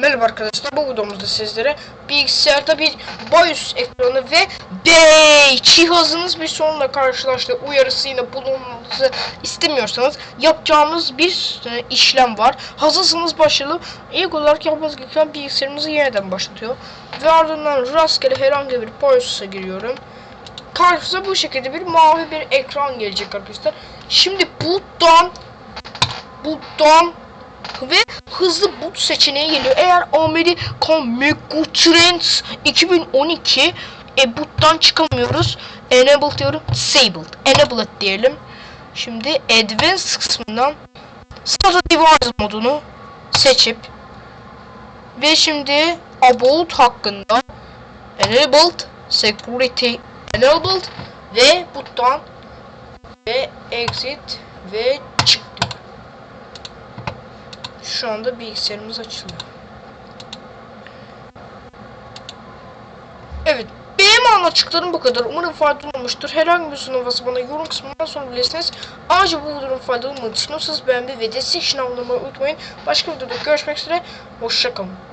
Merhaba arkadaşlar bu videomuzda sizlere bilgisayarda bir BIOS ekranı ve bey cihazınız bir sorunla karşılaştığı uyarısıyla bulunması istemiyorsanız yapacağımız bir e, işlem var. Hazırsanız başlayalım. İlk olarak yapmanız gereken bilgisayarımızı yeniden başlatıyor. Ve ardından rastgele herhangi bir BIOS'a giriyorum. Karşınıza bu şekilde bir mavi bir ekran gelecek arkadaşlar. Şimdi boot'tan boot'tan ve hızlı boot seçeneği geliyor. Eğer American Megatrends 2012 e, boot'tan çıkamıyoruz. Enable diyorum. Disabled. Enable et diyelim. Şimdi Advanced kısmından Start Device modunu seçip ve şimdi About hakkında Enabled Security Enabled ve boot'tan ve Exit ve çık. Şu anda bilgisayarımız açılıyor. Evet. Benim anlattıklarım bu kadar. Umarım faydalı olmuştur. Herhangi bir varsa bana yorum kısmından sorabilirsiniz. Ayrıca bu videonun faydalı olmadığını düşünüyorsanız beğenmeyi ve destek için abone unutmayın. Başka videoda görüşmek üzere. Hoşçakalın.